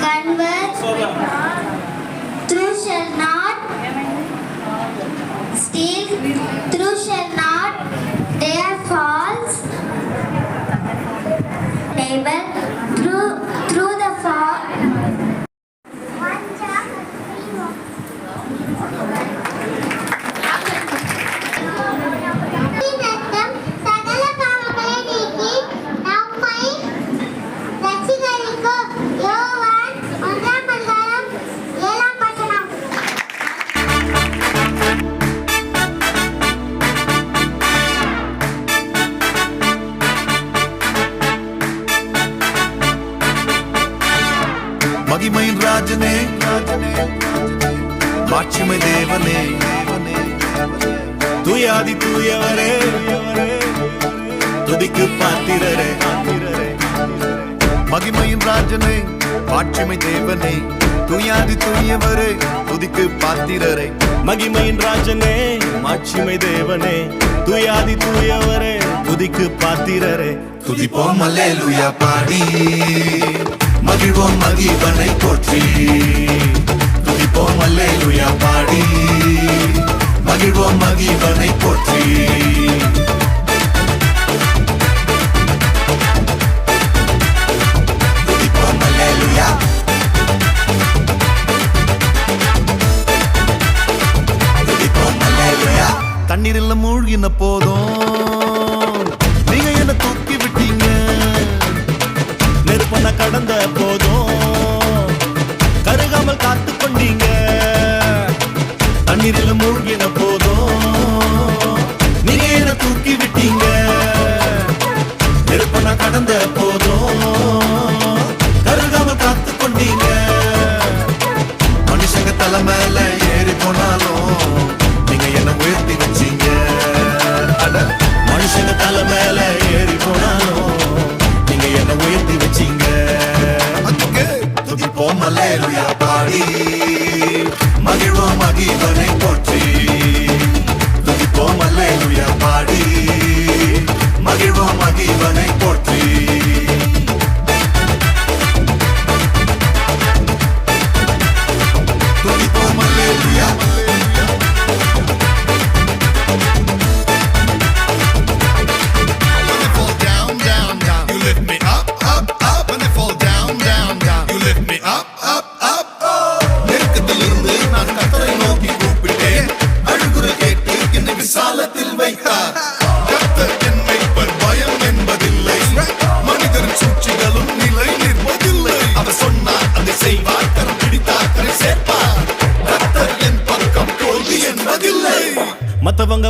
convert through shall not steal through shall not they are false. Neighbor மகிமையின் ராஜனே மாட்சிமை தேவனே தூயாதி தூயவரே துதிக்கு பாத்திரரே. மகிமையின் ராஜனே மாட்சிமை தேவனே துயாதி தூயவரே துதிக்கு பாத்திரரே. மகிமையின் ராஜனே மாட்சிமை தேவனே. துயாதி தூயவரே துதிக்கு பாத்திரரே. துதிப்போம் அல்லேலுயா பாடி. மகிழ்வோம் மகிழ்வனை போற்றி. துதிப்போம் அல்லேலுயா பாடி. மகிழ்வோம் மகிழ்வனை போற்றி.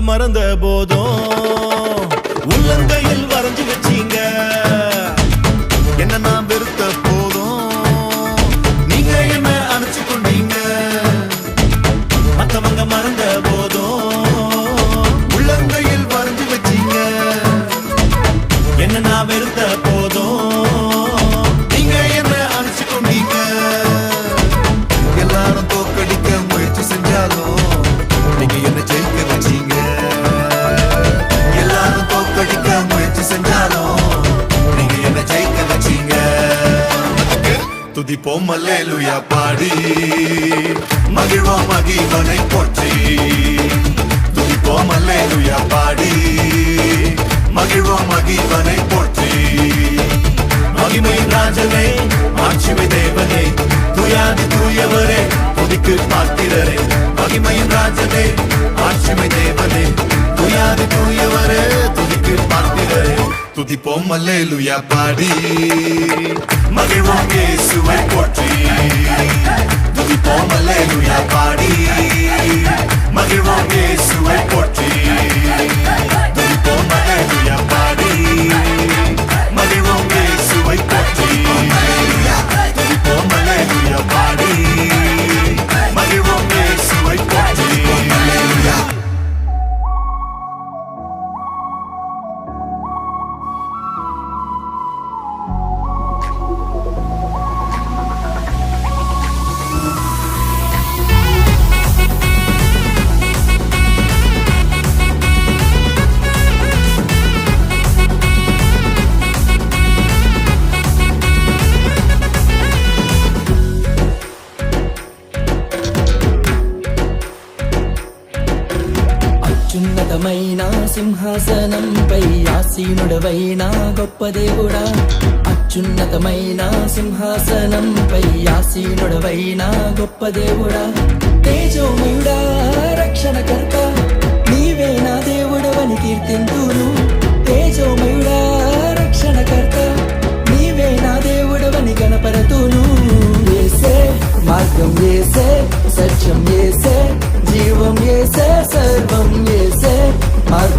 மறந்த போதும். உள்ளங்கையில் வரைஞ்சு வச்சீங்க. துதிப்போம் அல்லேலுயா பாடி. மகிழ்வோம் மகிழ்வனை போற்றி. துடிப்போம் அல்லேலுயா பாடி. மகிழ்வோம் மகிழ்வனை போற்றி. மகிமை ராஜனே ஆட்சிமை தேவனே துயாதி தூயவரே புதிக்கு பாத்திரரே. மகிமையின் ராஜனே ஆட்சிமை தேவனே துயாதி தூயவரே துதிக்கு பாத்திரரே. துதிப்போம் அல்லேலுயா பாடி மகிழ்வோம் இயேசுவை போற்றி. துதிப்போம் அல்லேலுயா பாடி மகிழ்வோம் இயேசுவை போற்றி. సింహాసనంపై ఆసీనుడవైన గొప్ప దేవుడా. అత్యున్నతమైన సింహాసనంపై ఆసీనుడవైన గొప్ప దేవుడా. తేజోమయుడా రక్షణకర్త నీవే నా దేవుడవని కీర్తింతు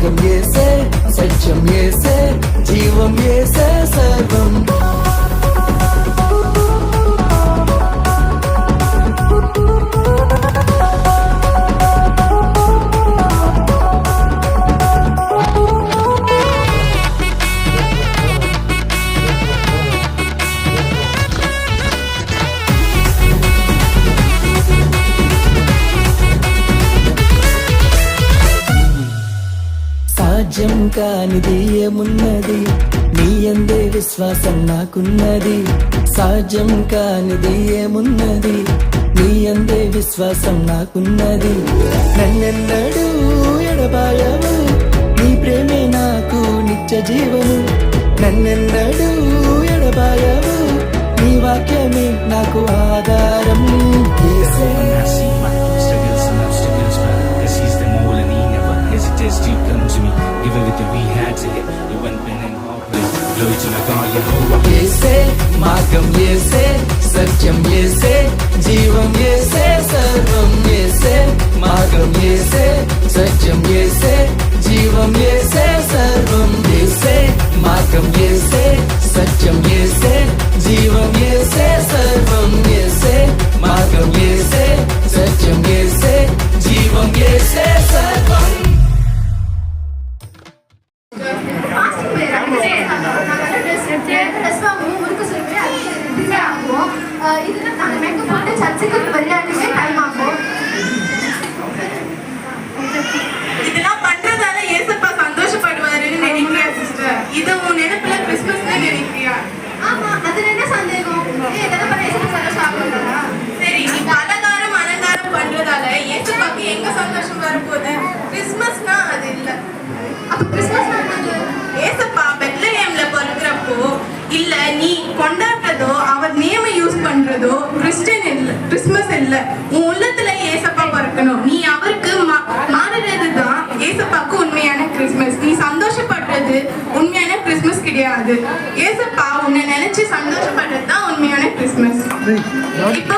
మార్గం ఏసే సత్యం ఏసే జీవం ఏసే సర్వం. సాధ్యం కానిది ఏమున్నది నీ అందే విశ్వాసం నాకున్నది సాధ్యం కానిది ఏమున్నది నీ అందే విశ్వాసం నాకున్నది నన్నెన్నడూ ఎడబాయవు నీ ప్రేమే నాకు నిత్య జీవము నన్నెన్నడూ ఎడబాయవు నీ వాక్యమే నాకు ఆధారం యేసే. I see my struggles and obstacles, man. Cause he's the mole and he never hesitates to come to me. Give everything we had to hit. You went pen and heartbreak. Glory to my God, Jehovah. ఏసే మార్గం ఏసే సత్యం ఏసే జీవం ఏసే సర్వం ఏసే మార్గం ఏసే సత్యం ఏసే జీవం ఏసే సర్వం ఏసే మార్గం ఏసే సత్యం ఏసే జీవం ఏసే సర్వం ఏసే మార్గం ఏసే సత్యం ఏసే జీవం ఏసే సర్వం இதுல நாங்க மேக்கப் போட்டு சர்ச்சுக்கு விளையாடுவே டைம் ஆகும் இதெல்லாம் பண்றதால ஏசப்பா சந்தோஷப்படுவாருன்னு நினைக்கிறியா சிஸ்டர் இது உன் நினைப்புல கிறிஸ்துமஸ் நினைக்கிறியா? ஆமா அதுல என்ன சந்தேகம் ஏ இதெல்லாம் பண்ண எதுக்கு சந்தோஷம் ஆகுங்களா சரி நீ அலங்காரம் அலங்காரம் பண்றதால ஏசப்பாக்கு எங்க சந்தோஷம் வரப்போகுது கிறிஸ்துமஸ்னா அது இல்ல. அப்ப கிறிஸ்மஸ் இல்ல நீ கொண்டாடுறதோ அவர் நேம யூஸ் பண்றதோ கிறிஸ்டியன் இல்ல கிறிஸ்துமஸ் இல்ல. உன் உள்ளத்துல ஏசப்பா பிறக்கணும். நீ அவருக்கு மாறுறது தான் ஏசப்பாக்கு உண்மையான கிறிஸ்மஸ் நீ சந்தோஷப்படுறது உண்மையான கிறிஸ்மஸ் கிடையாது. ஏசப்பா உன்னை நினைச்சு சந்தோஷப்படுறது தான் உண்மையான கிறிஸ்மஸ் இப்போ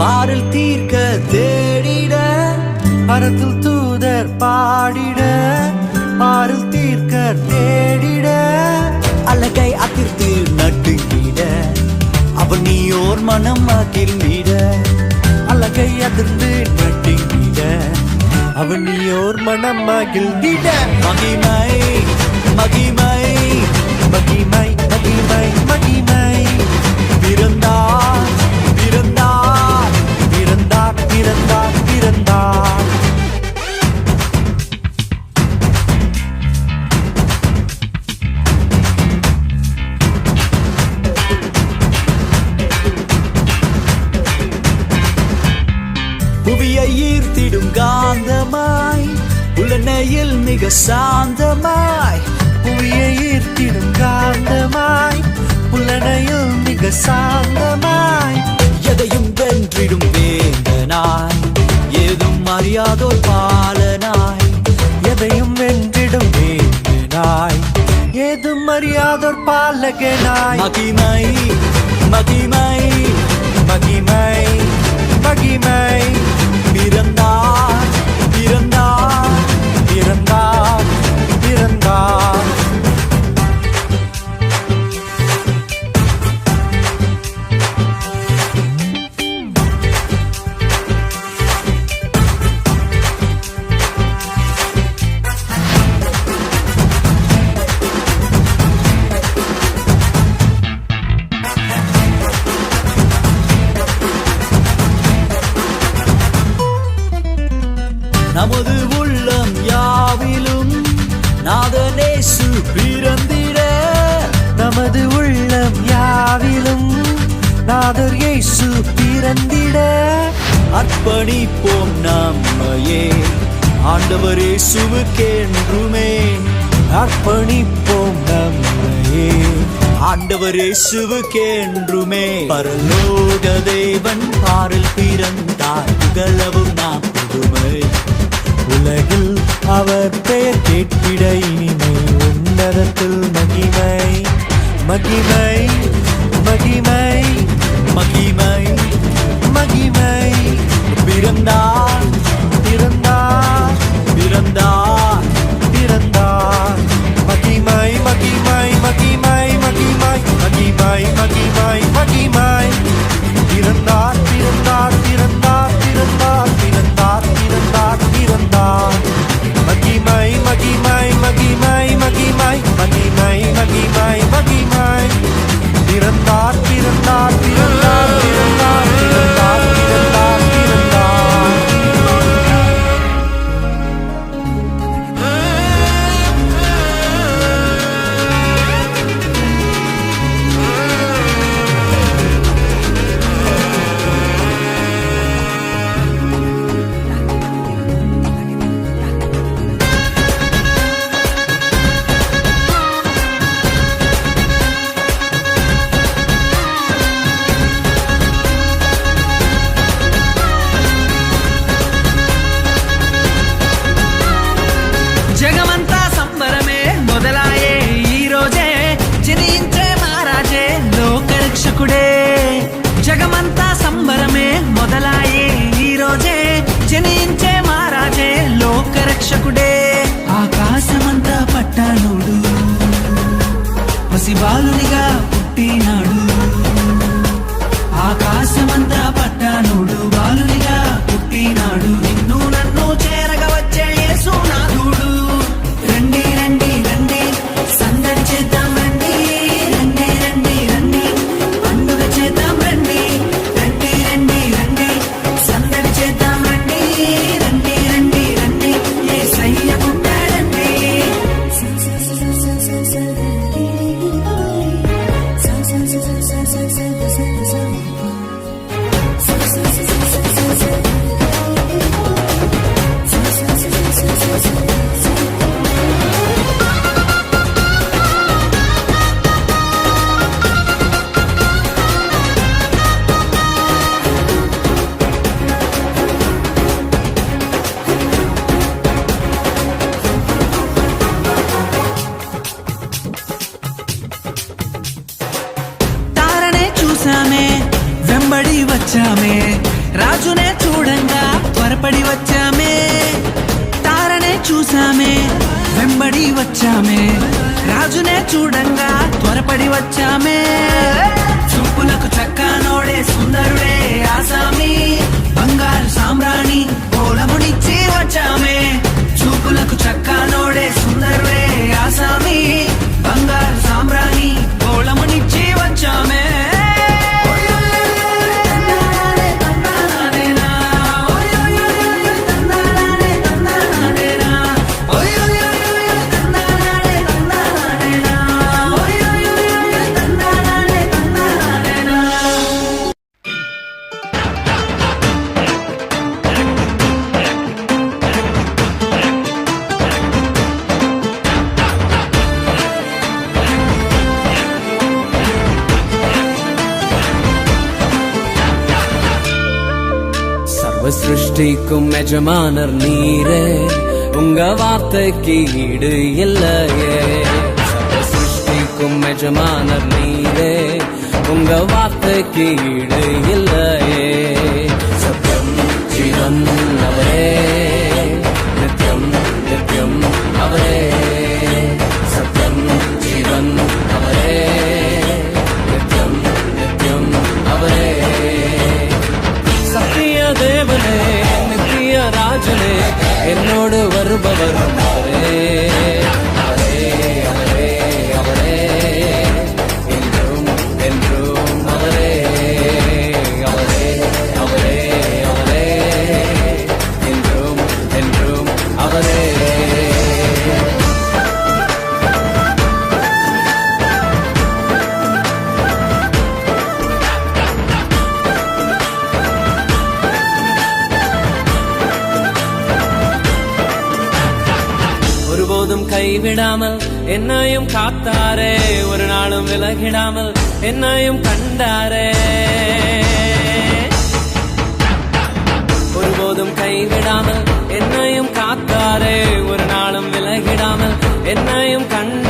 பாரில் தீர்க்க தேடிட பரத்தில் தூதர் பாடிட ஆறில் தீர்க்க தேடிட அழகை அதிர்த்து நட்டுங்கிட அவன் நீ ஓர் மனம் அகிழ்ந்திட அழகை அதிர்ந்து நட்டுங்கிட அவன் நீ ஓர் மனம் மகிழ்ந்திட மகிமை மகிமை மகிமை மகிமை மகிமை பிறந்தான் பிறந்தார் பிறந்தார் புவியை ஈர்த்திடும் காந்தமாய் உலனையில் மிக சாந்தமாய். புவியை ஈர்த்திடும் காந்தமாய் புலனையில் மிக சாந்தமாய். எதையும் வேந்தனாய் ஏதும் அறியாதோர் பாலனாய். எதையும் வென்றிடும் வேந்தனாய் ஏதும் அறியாதோர் பாலகனாய். மகிமை மகிமை மகிமை மகிமை. பிறந்தாய். நமது உள்ளம் யாவிலும் நாதனேசு பிறந்திட. நமது உள்ளம் யாவிலும் நாதர் இயேசு பிறந்திட. அர்ப்பணிப்போம் நம்மையே ஆண்டவர் இயேசுவுக்கென்றுமே. அர்ப்பணிப்போம் நம்மையே ஆண்டவர் இயேசுவுக்கென்றுமே. பரலோக தேவன் பாரில் பிறந்தார் புகழவும் நாம் புதுமை. உலகில் அவர் பெயர் கேட்கிட இனிமை உன்னதத்தில் மகிமை மகிமை. జగమంతా సంబరమే మొదలాయే ఈ రోజే. జనించే మహారాజే లోకరక్షకుడే. జగమంతా సంబరమే మొదలాయే ఈ రోజే. జనించే మహారాజే లోకరక్షకుడే. చూడంగా త్వరపడి వచ్చామే. చూపులకు చక్కనోడే సుందరుడే ఆసామి. బంగారు సామ్రాణి కోలమునిచ్చి వచ్చామే. చూపులకు చక్కనోడే సుందరుడే சிருஷ்டிக்கும் எஜமானர் நீரே. உங்க வார்த்தைக்கு ஈடு இல்லையே. சிருஷ்டிக்கும் எஜமானர் நீரே. உங்க வார்த்தைக்கு ஈடு இல்லையே. சத்தியம் ஜீவன் அவரே. நித்யம் நித்யம் அவரே. நித்திய என்னோடு வருபவர் அவரே கைவிடாமல் என்னையும் காத்தாரே ஒரு நாளும் விலகிடாமல் என்னையும் கண்டாரே. ஒருபோதும் கைவிடாமல் என்னையும் காத்தாரே ஒரு நாளும் விலகிடாமல் என்னையும் கண்ட